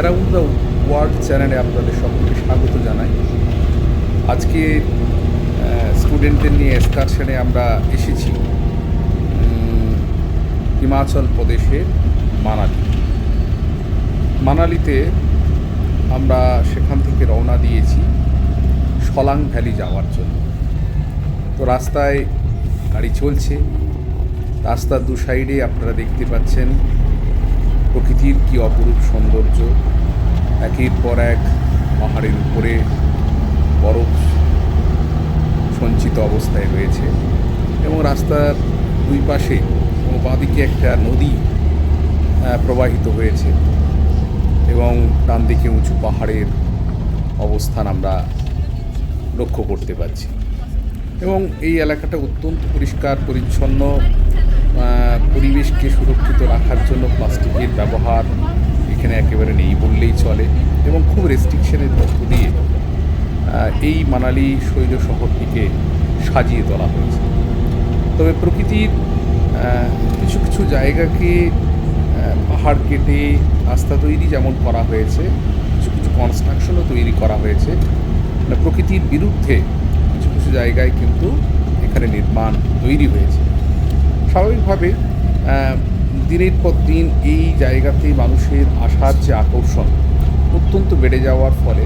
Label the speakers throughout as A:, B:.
A: Around the world চ্যানেলে আপনাদের সকলকে স্বাগত জানাই। আজকে স্টুডেন্টদের নিয়ে এক্সকারশনে আমরা এসেছি হিমাচল প্রদেশের মানালি। মানালিতে আমরা সেখান থেকে রওনা দিয়েছি সলাং ভ্যালি যাওয়ার জন্য। তো রাস্তায় গাড়ি চলছে, রাস্তার দু সাইডে আপনারা দেখতে পাচ্ছেন প্রকৃতির কি অপরূপ সৌন্দর্য। একের পর এক পাহাড়ের উপরে বরফ সঞ্চিত অবস্থায় রয়েছে এবং রাস্তার দুই পাশে বাঁদিকে একটা নদী প্রবাহিত হয়েছে এবং ডান দিকে উঁচু পাহাড়ের অবস্থান আমরা লক্ষ্য করতে পারছি। এবং এই এলাকাটা অত্যন্ত পরিষ্কার, পরিচ্ছন্ন পরিবেশকে সুরক্ষিত রাখার জন্য প্লাস্টিকের ব্যবহার এখানে একেবারে নেই বললেই চলে এবং খুব রেস্ট্রিকশনের মধ্য দিয়ে এই মানালি শৈল শহরটিকে সাজিয়ে তোলা হয়েছে। তবে প্রকৃতির কিছু কিছু জায়গাকে পাহাড় কেটে রাস্তা তৈরি যেমন করা হয়েছে, কিছু কিছু কনস্ট্রাকশনও তৈরি করা হয়েছে মানে প্রকৃতির বিরুদ্ধে কিছু কিছু জায়গায় কিন্তু এখানে নির্মাণ তৈরি হয়েছে। স্বাভাবিকভাবে দিনের পর দিন এই জায়গাতে মানুষের আসার যে আকর্ষণ অত্যন্ত বেড়ে যাওয়ার ফলে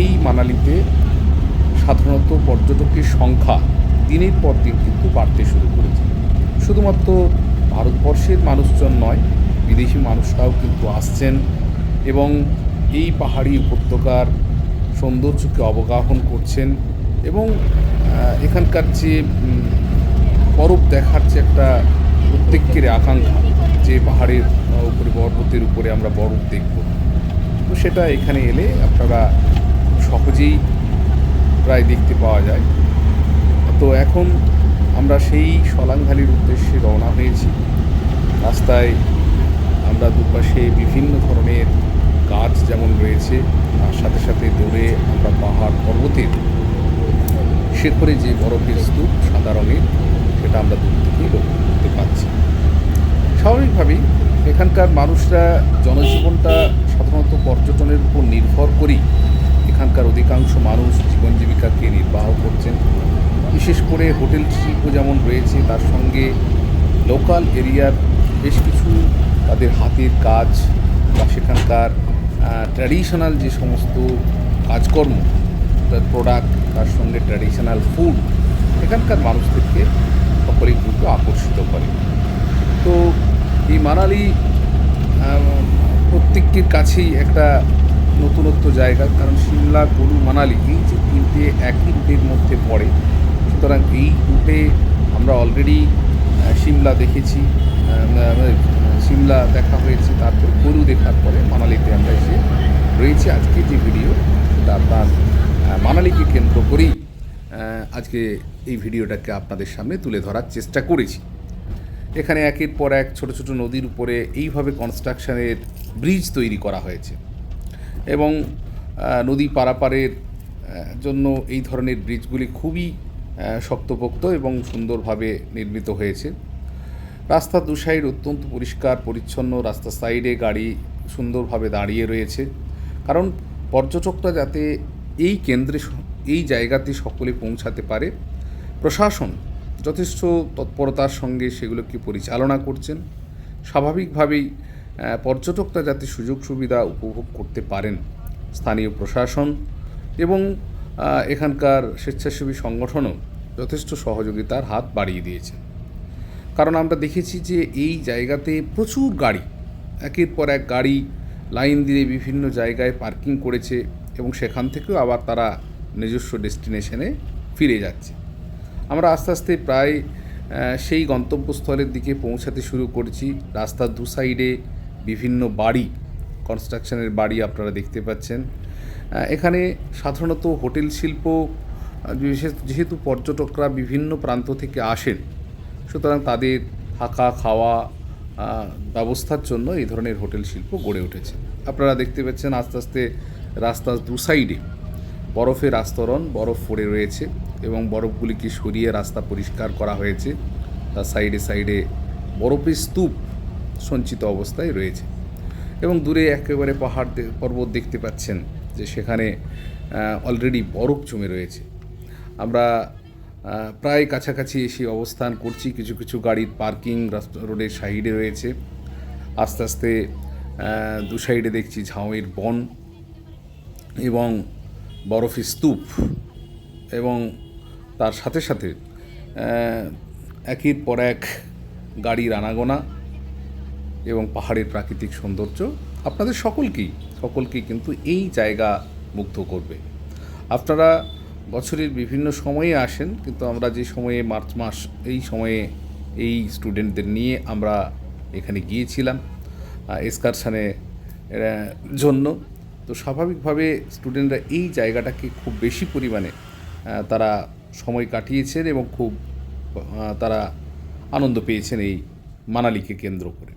A: এই মানালিতে সাধারণত পর্যটকের সংখ্যা দিনের পর দিন কিন্তু বাড়তে শুরু করেছে। শুধুমাত্র ভারতবর্ষের মানুষজন নয়, বিদেশি মানুষরাও কিন্তু আসছেন এবং এই পাহাড়ি উপত্যকার সৌন্দর্যকে অবগাহন করছেন এবং এখানকার যে বরফ দেখার যে একটা প্রত্যেকের আকাঙ্ক্ষা যে পাহাড়ের উপরে পর্বতের উপরে আমরা বরফ দেখব। তো সেটা এখানে এলে আপনারা সহজেই প্রায় দেখতে পাওয়া যায়। তো এখন আমরা সেই সলাং ভ্যালির উদ্দেশ্যে রওনা হয়েছি। রাস্তায় আমরা দুপাশে বিভিন্ন ধরনের গাছ যেমন রয়েছে, তার সাথে সাথে দূরে আমরা পাহাড় পর্বতের শেখরে যে বরফের স্তূপ, সাদা রঙের সেটা আমরা দূর থেকেই লক্ষ্য করতে পারছি। স্বাভাবিকভাবেই এখানকার মানুষরা জনজীবনটা সাধারণত পর্যটনের উপর নির্ভর করেই এখানকার অধিকাংশ মানুষ জীবন জীবিকাকে নির্বাহ করছেন। বিশেষ করে হোটেল শিল্প যেমন রয়েছে, তার সঙ্গে লোকাল এরিয়ার বেশ কিছু তাদের হাতের কাজ বা সেখানকার ট্র্যাডিশনাল যে সমস্ত কাজকর্ম প্রোডাক্ট, তার সঙ্গে ট্র্যাডিশনাল ফুড, এখানকার মানুষদেরকে সকলেই কিন্তু আকর্ষিত করে। তো এই মানালি আহ, প্রত্যেকের কাছেই একটা নতুনত্ব জায়গা কারণ সিমলা গরু মানালি এই যে তিনটে একই রুটের মধ্যে পড়ে। সুতরাং এই রুটে আমরা অলরেডি সিমলা দেখেছি সিমলা দেখা হয়েছে তারপর গরু দেখার পরে মানালিতে আমরা এসে রয়েছে। আজকে যে ভিডিও সেটা আপনার মানালিকে কেন্দ্র করেই আজকে এই ভিডিওটাকে আপনাদের সামনে তুলে ধরার চেষ্টা করেছি। এখানে একের পর এক ছোট ছোট নদীর উপরে এইভাবে কনস্ট্রাকশনের ব্রিজ তৈরি করা হয়েছে এবং নদী পারাপারের জন্য এই ধরনের ব্রিজগুলি খুবই শক্তপোক্ত এবং সুন্দরভাবে নির্মিত হয়েছে। রাস্তার দু সাইড অত্যন্ত পরিষ্কার, পরিচ্ছন্ন রাস্তার সাইডে গাড়ি সুন্দরভাবে দাঁড়িয়ে রয়েছে। কারণ, পর্যটকরা যাতে এই কেন্দ্রে এই জায়গাতে সকলে পৌঁছাতে পারে। প্রশাসন যথেষ্ট তৎপরতার সঙ্গে সেগুলোকে পরিচালনা করছেন। স্বাভাবিকভাবেই পর্যটকরা যাতে সুযোগ সুবিধা উপভোগ করতে পারেন। স্থানীয় প্রশাসন এবং এখানকার স্বেচ্ছাসেবী সংগঠনও যথেষ্ট সহযোগিতার হাত বাড়িয়ে দিয়েছে কারণ আমরা দেখেছি যে এই জায়গাতে প্রচুর গাড়ি, একের পর এক গাড়ি লাইন দিয়ে বিভিন্ন জায়গায় পার্কিং করেছে এবং সেখান থেকেও আবার তারা নিজস্ব ডেস্টিনেশনে ফিরে যাচ্ছে। আমরা আস্তে আস্তে প্রায় সেই গন্তব্যস্থলের দিকে পৌঁছাতে শুরু করেছি। রাস্তার দু সাইডে বিভিন্ন বাড়ি কনস্ট্রাকশনের বাড়ি আপনারা দেখতে পাচ্ছেন। এখানে সাধারণত হোটেল শিল্প যেহেতু পর্যটকরা বিভিন্ন প্রান্ত থেকে আসেন, সুতরাং তাদের থাকা, খাওয়া ব্যবস্থার জন্য এই ধরনের হোটেল শিল্প গড়ে উঠেছে। আপনারা দেখতে পাচ্ছেন আস্তে আস্তে রাস্তার দু সাইডে বরফের আস্তরণ, বরফ পড়ে রয়েছে এবং বরফগুলিকে সরিয়ে রাস্তা পরিষ্কার করা হয়েছে। তার সাইডে সাইডে বরফের স্তূপ সঞ্চিত অবস্থায় রয়েছে। এবং দূরে একেবারে পাহাড় পর্বত দেখতে পাচ্ছেন যে সেখানে অলরেডি বরফ জমে রয়েছে। আমরা প্রায় কাছাকাছি এসে অবস্থান করছি। কিছু কিছু গাড়ির পার্কিং রোডের সাইডে রয়েছে। আস্তে আস্তে দু সাইডে দেখছি ঝাউয়ের বন এবং বরফের স্তূপ এবং তার সাথে সাথে একের পর এক গাড়ির আনাগোনা এবং পাহাড়ের প্রাকৃতিক সৌন্দর্য আপনাদের সকলকেই সকলকেই কিন্তু এই জায়গা মুগ্ধ করবে। আপনারা বছরের বিভিন্ন সময়ে আসেন, কিন্তু আমরা যে সময়ে মার্চ মাস, এই সময়ে এই স্টুডেন্টদের নিয়ে আমরা এখানে গিয়েছিলাম এসকারশানে জন্য। তো স্বাভাবিকভাবে স্টুডেন্টরা এই জায়গাটাকে খুব বেশি পরিমাণে তারা সময় কাটিয়েছেন এবং খুব তারা আনন্দ পেয়েছেন এই মানালিকে কেন্দ্র করে।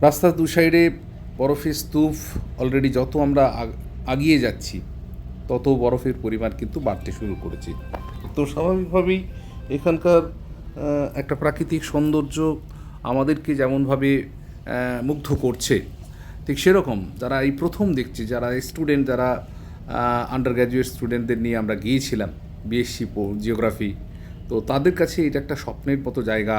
A: রাস্তার দু সাইডে বরফের স্তূপ অলরেডি যত আমরা আগ- আগিয়ে যাচ্ছি, তত বরফের পরিমাণ কিন্তু বাড়তে শুরু করেছে। তো স্বাভাবিকভাবেই এখানকার একটা প্রাকৃতিক সৌন্দর্য আমাদেরকে যেমনভাবে মুগ্ধ করছে ঠিক সেরকম যারা এই প্রথম দেখছে, যারা স্টুডেন্ট যারা আন্ডার গ্র্যাজুয়েট স্টুডেন্টদের নিয়ে আমরা গিয়েছিলাম বিএসসি পো জিওগ্রাফি তো তাদের কাছে এটা একটা স্বপ্নের মতো জায়গা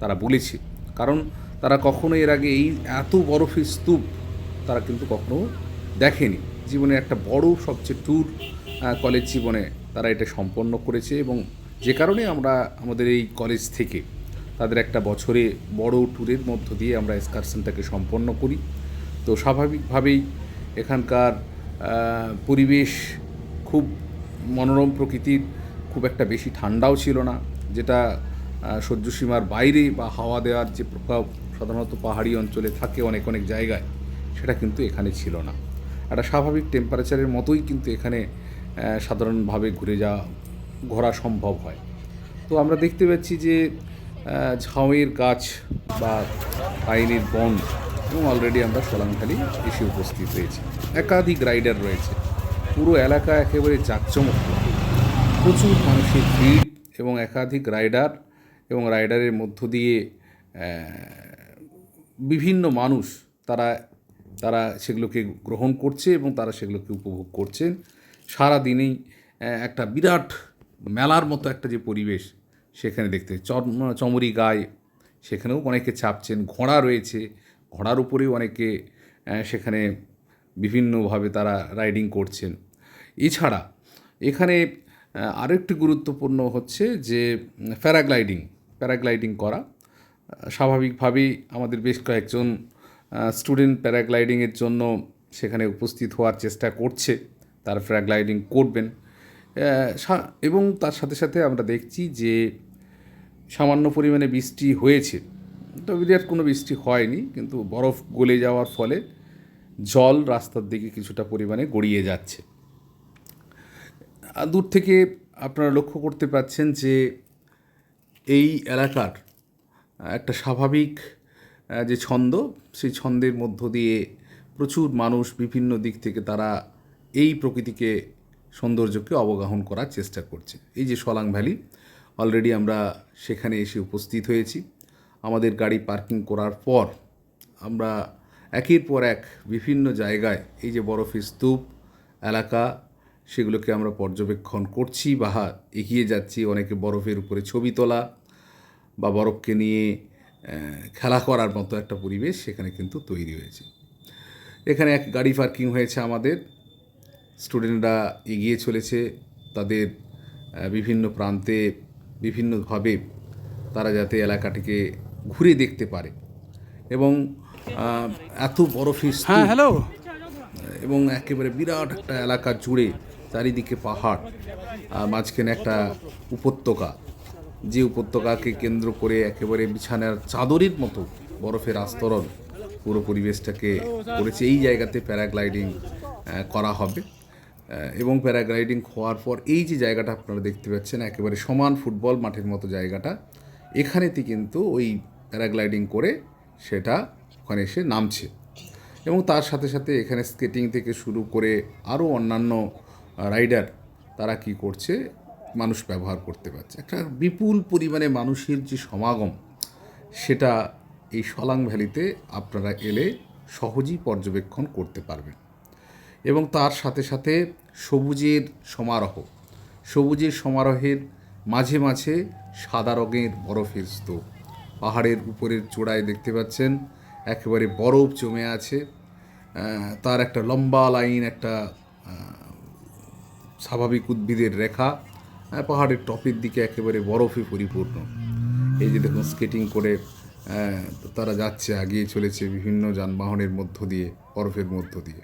A: তারা বলেছে। কারণ তারা কখনো এর আগে এই এত বরফের স্তূপ তারা কিন্তু কখনো দেখেনি। জীবনে একটা বড় সবচেয়ে ট্যুর কলেজ জীবনে তারা এটা সম্পন্ন করেছে এবং যে কারণে আমরা আমাদের এই কলেজ থেকে তাদের একটা বছরে বড় ট্যুরের মধ্য দিয়ে আমরা এক্সকারশনটাকে সম্পন্ন করি। তো স্বাভাবিকভাবেই এখানকার পরিবেশ খুব মনোরম প্রকৃতির, খুব একটা বেশি ঠান্ডাও ছিল না, যেটা সহ্যসীমার বাইরে বা হাওয়া দেওয়ার যে প্রভাব সাধারণত পাহাড়ি অঞ্চলে থাকে অনেক অনেক জায়গায়, সেটা কিন্তু এখানে ছিল না। একটা স্বাভাবিক টেম্পারেচারের মতোই কিন্তু এখানে সাধারণভাবে ঘুরে যাওয়া, ঘোরা সম্ভব হয়। তো আমরা দেখতে পাচ্ছি যে ঝাউয়ের গাছ বা পাইনের বন এবং অলরেডি আমরা সোলাংখালি এসে উপস্থিত হয়েছি। একাধিক রাইডার রয়েছে। পুরো এলাকা একেবারে জাঁকজমক প্রচুর মানুষের ভিড় এবং একাধিক রাইডার এবং রাইডারের মধ্য দিয়ে বিভিন্ন মানুষ তারা তারা সেগুলোকে গ্রহণ করছে এবং তারা সেগুলোকে উপভোগ করছেন। সারা দিনেই একটা বিরাট মেলার মতো একটা যে পরিবেশ সেখানে দেখতে চম- চমরি গায়ে সেখানেও অনেকে চাপছেন, ঘোড়া রয়েছে ঘোড়ার উপরেও অনেকে সেখানে বিভিন্নভাবে তারা রাইডিং করছেন। এছাড়া এখানে আরেকটি গুরুত্বপূর্ণ হচ্ছে যে, প্যারাগ্লাইডিং প্যারাগ্লাইডিং করা। স্বাভাবিকভাবেই আমাদের বেশ কয়েকজন স্টুডেন্ট প্যারাগ্লাইডিংয়ের জন্য সেখানে উপস্থিত হওয়ার চেষ্টা করছে, তার প্যারাগ্লাইডিং করবেন। এবং তার সাথে সাথে আমরা দেখছি যে, সামান্য পরিমাণে বৃষ্টি হয়েছে। তো বিরাট কোনো বৃষ্টি হয়নি, কিন্তু বরফ গলে যাওয়ার ফলে জল রাস্তার দিকে কিছুটা পরিমাণে গড়িয়ে যাচ্ছে। দূর থেকে আপনারা লক্ষ্য করতে পাচ্ছেন যে এই এলাকার একটা স্বাভাবিক যে ছন্দ, সেই ছন্দের মধ্য দিয়ে প্রচুর মানুষ বিভিন্ন দিক থেকে তারা এই প্রকৃতিকে, সৌন্দর্যকে অবগাহন করার চেষ্টা করছে। এই যে সলাং ভ্যালি, অলরেডি আমরা সেখানে এসে উপস্থিত হয়েছি। আমাদের গাড়ি পার্কিং করার পর আমরা একের পর এক বিভিন্ন জায়গায় এই যে বরফের স্তূপ, এলাকা, সেগুলোকে আমরা পর্যবেক্ষণ করছি বা এগিয়ে যাচ্ছি। অনেকে বরফের উপরে ছবি তোলা বা বরফকে নিয়ে খেলা করার মতো একটা পরিবেশ সেখানে কিন্তু তৈরি হয়েছে। এখানে এক গাড়ি পার্কিং হয়েছে আমাদের। স্টুডেন্টরা এগিয়ে চলেছে। তাদের বিভিন্ন প্রান্তে বিভিন্নভাবে তারা যাতে এলাকাটিকে ঘুরে দেখতে পারে। এবং এত বরফের
B: হ্যাঁ হ্যালো।
A: এবং একেবারে বিরাট একটা এলাকা জুড়ে চারিদিকে পাহাড়। মাঝখানে একটা উপত্যকা। যে উপত্যকাকে কেন্দ্র করে একেবারে বিছানার চাদরের মতো বরফের আস্তরণ পুরো পরিবেশটাকে করেছে। এই জায়গাতে প্যারাগ্লাইডিং করা হবে। এবং প্যারাগ্লাইডিং হওয়ার পর এই যে জায়গাটা আপনারা দেখতে পাচ্ছেন একেবারে সমান ফুটবল মাঠের মতো জায়গাটা। এখানেতে কিন্তু ওই প্যারাগ্লাইডিং করে সেটা ওখানে এসে নামছে। এবং তার সাথে সাথে এখানে স্কেটিং থেকে শুরু করে আরও অন্যান্য রাইডার তারা কি করছে, মানুষ ব্যবহার করতে পারছে। একটা বিপুল পরিমাণে মানুষের যে সমাগম, সেটা এই সলাং ভ্যালিতে আপনারা এলে সহজেই পর্যবেক্ষণ করতে পারবেন। এবং তার সাথে সাথে সবুজের সমারোহ, সবুজের সমারোহের মাঝে মাঝে সাদা রঙের বরফের স্তূপ পাহাড়ের উপরের চূড়ায় দেখতে পাচ্ছেন একেবারে বরফ জমে আছে। তার একটা লম্বা লাইন একটা স্বাভাবিক উদ্ভিদের রেখা। পাহাড়ের টপের দিকে একেবারে বরফে পরিপূর্ণ। এই যে দেখুন স্কেটিং করে তারা যাচ্ছে আগিয়ে চলেছে বিভিন্ন যানবাহনের মধ্য দিয়ে বরফের মধ্য দিয়ে।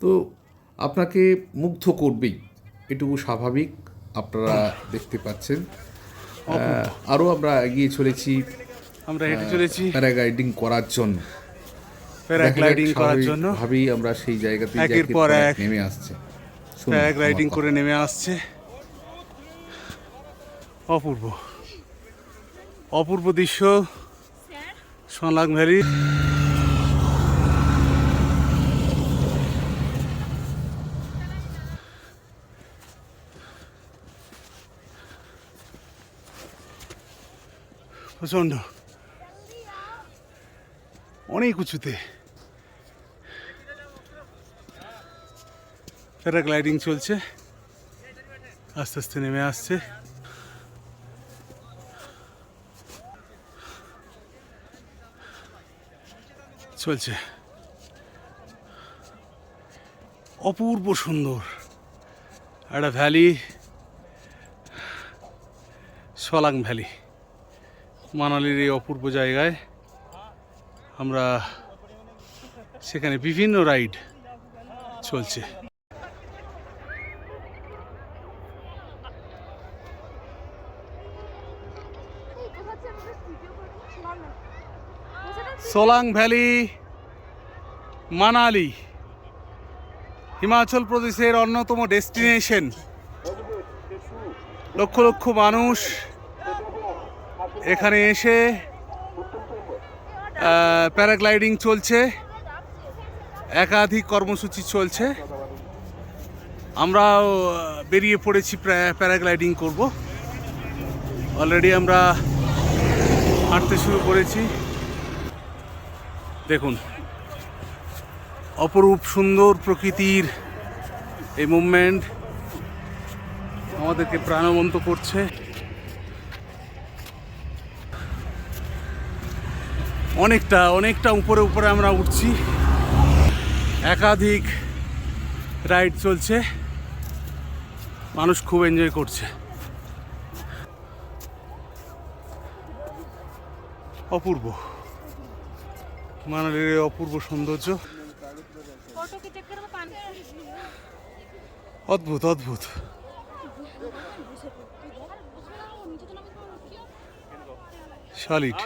A: তো আপনাকে মুগ্ধ করবেই এটুকু স্বাভাবিক আপনারা দেখতে পাচ্ছেন। আরও আমরা এগিয়ে চলেছি
B: আমরা হেঁটে চলেছি।
A: প্যারাগ্লাইডিং করার জন্য।
B: প্যারাগ্লাইডিং করার জন্য।
A: ভাবেই আমরা সেই জায়গাতে
B: একের পর এক
A: নেমে আসছে।
B: প্যারাগ্লাইডিং করে নেমে আসছে। অপূর্ব। অপূর্ব দৃশ্য সোনাং ভ্যালি। প্রচণ্ড। অনেক উঁচুতে। প্যারাগ্লাইডিং চলছে। আস্তে আস্তে নেমে আসছে। চলছে। অপূর্ব সুন্দর। একটা ভ্যালি সলাং ভ্যালি মানালির এই অপূর্ব জায়গায়। আমরা সেখানে বিভিন্ন রাইড চলছে। সোলাং ভ্যালি, মানালি, হিমাচল প্রদেশের অন্যতম ডেস্টিনেশন। লক্ষ লক্ষ মানুষ এখানে এসে প্যারাগ্লাইডিং চলছে, একাধিক কর্মসূচি চলছে। আমরাও বেরিয়ে পড়েছি প্যা- প্যারাগ্লাইডিং করব। অলরেডি আমরা হাঁটতে শুরু করেছি। দেখুন, অপরূপ সুন্দর প্রকৃতির এই মুভমেন্ট আমাদেরকে প্রাণবন্ত করছে। অনেকটা অনেকটা উপরে উপরে আমরা উঠছি। একাধিক রাইড চলছে। মানুষ খুব এনজয় করছে। অপূর্ব। মানালির অপূর্ব সৌন্দর্য। অদ্ভুত অদ্ভুত। শালিট।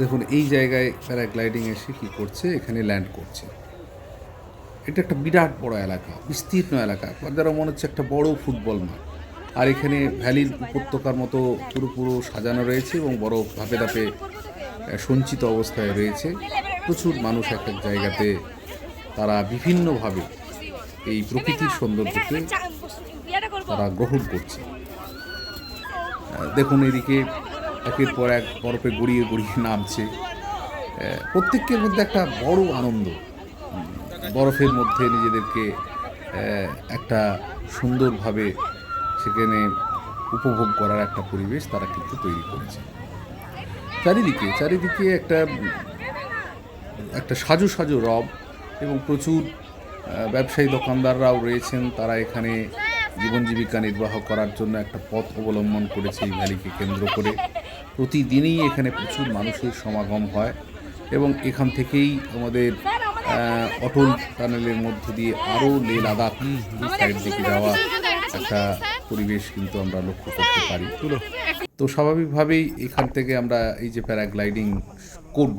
A: দেখুন, এই জায়গায় প্যারাগ্লাইডিং এসে কি করছে? এখানে ল্যান্ড করছে। এটা একটা বিরাট বড় এলাকা, বিস্তীর্ণ এলাকা। একবার দ্বারা মনে হচ্ছে একটা বড় ফুটবল মাঠ। আর এখানে ভ্যালির উপত্যকার মতো পুরো পুরো সাজানো রয়েছে এবং বড় ধাপে ধাপে সঞ্চিত অবস্থায় রয়েছে। প্রচুর মানুষ এক এক জায়গাতে তারা বিভিন্নভাবে এই প্রকৃতির সৌন্দর্যকে তারা গ্রহণ করছে। দেখুন এদিকে একের পর এক বরফে গড়িয়ে গড়িয়ে নামছে। প্রত্যেকের মধ্যে একটা বড় আনন্দ। বরফের মধ্যে নিজেদেরকে একটা সুন্দরভাবে সেখানে উপভোগ করার একটা পরিবেশ তারা কিন্তু তৈরি করেছে। চারিদিকে চারিদিকে একটা একটা সাজু সাজু রব এবং প্রচুর ব্যবসায়ী দোকানদাররাও রয়েছেন। তারা এখানে জীবন জীবিকা নির্বাহ করার জন্য একটা পথ অবলম্বন করেছে এই ভ্যালিকে কেন্দ্র করে। প্রতিদিনই এখানে প্রচুর মানুষের সমাগম হয় এবং এখান থেকেই আমাদের অটল টানেলের মধ্য দিয়ে আরও লে লাদাখ সাইড দিকে যাওয়া একটা পরিবেশ কিন্তু আমরা লক্ষ্য করতে পারি। তো স্বাভাবিকভাবেই এখান থেকে আমরা এই যে প্যারাগ্লাইডিং করব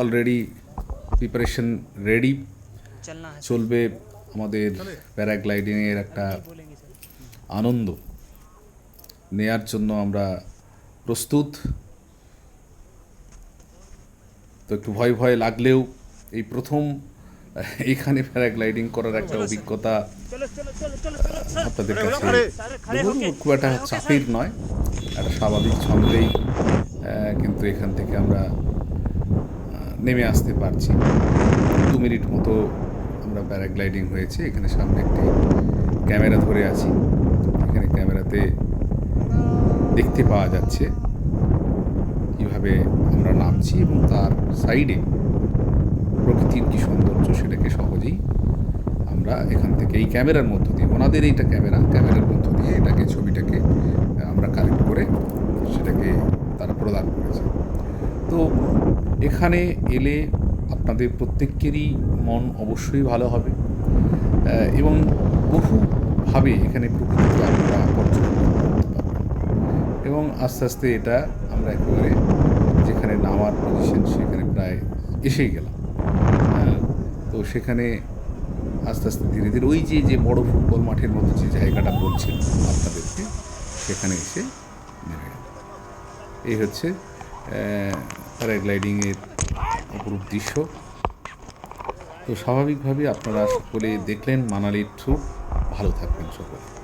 A: অলরেডি প্রিপারেশন রেডি চলবে আমাদের প্যারাগ্লাইডিংয়ের একটা আনন্দ। নেয়ার জন্য আমরা প্রস্তুত। তো একটু ভয় ভয় লাগলেও এই প্রথম এখানে প্যারাগ্লাইডিং করার একটা অভিজ্ঞতা আপনাদের কাছে খুব একটা চাপের নয় একটা স্বাভাবিক ছন্দেই কিন্তু এখান থেকে আমরা নেমে আসতে পারছি। দু মিনিট মতো আমরা প্যারাগ্লাইডিং হয়েছে এখানে সামনে একটি ক্যামেরা ধরে আছি। এখানে ক্যামেরাতে দেখতে পাওয়া যাচ্ছে। কীভাবে আমরা নামছি এবং তার সাইডে প্রকৃতির কী সৌন্দর্য সেটাকে সহজেই আমরা এখান থেকে এই ক্যামেরার মধ্য দিয়ে, ওনাদের এইটা ক্যামেরা, ক্যামেরার মধ্য দিয়ে এটাকে, ছবিটাকে আমরা কালেক্ট করে সেটাকে তারা প্রদান করেছে। তো এখানে এলে আপনাদের প্রত্যেকেরই মন অবশ্যই ভালো হবে এবং বহুভাবে এখানে প্রকৃতিকে করতে পারবেন এবং আস্তে আস্তে এটা আমরা একেবারে যেখানে নামার পজিশন সেখানে প্রায় এসেই গেলাম। তো সেখানে আস্তে আস্তে ধীরে ধীরে ওই যে যে বড় ফুটবল মাঠের মতো যে জায়গাটা বলছিল আপনাদেরকে, সেখানে এসে নেমে গেল এই হচ্ছে প্যারাগ্লাইডিংয়ের অপরূপ দৃশ্য। তো স্বাভাবিকভাবে আপনারা সকলে দেখলেন, মানালির থ্রু। ভালো থাকবেন সকলে।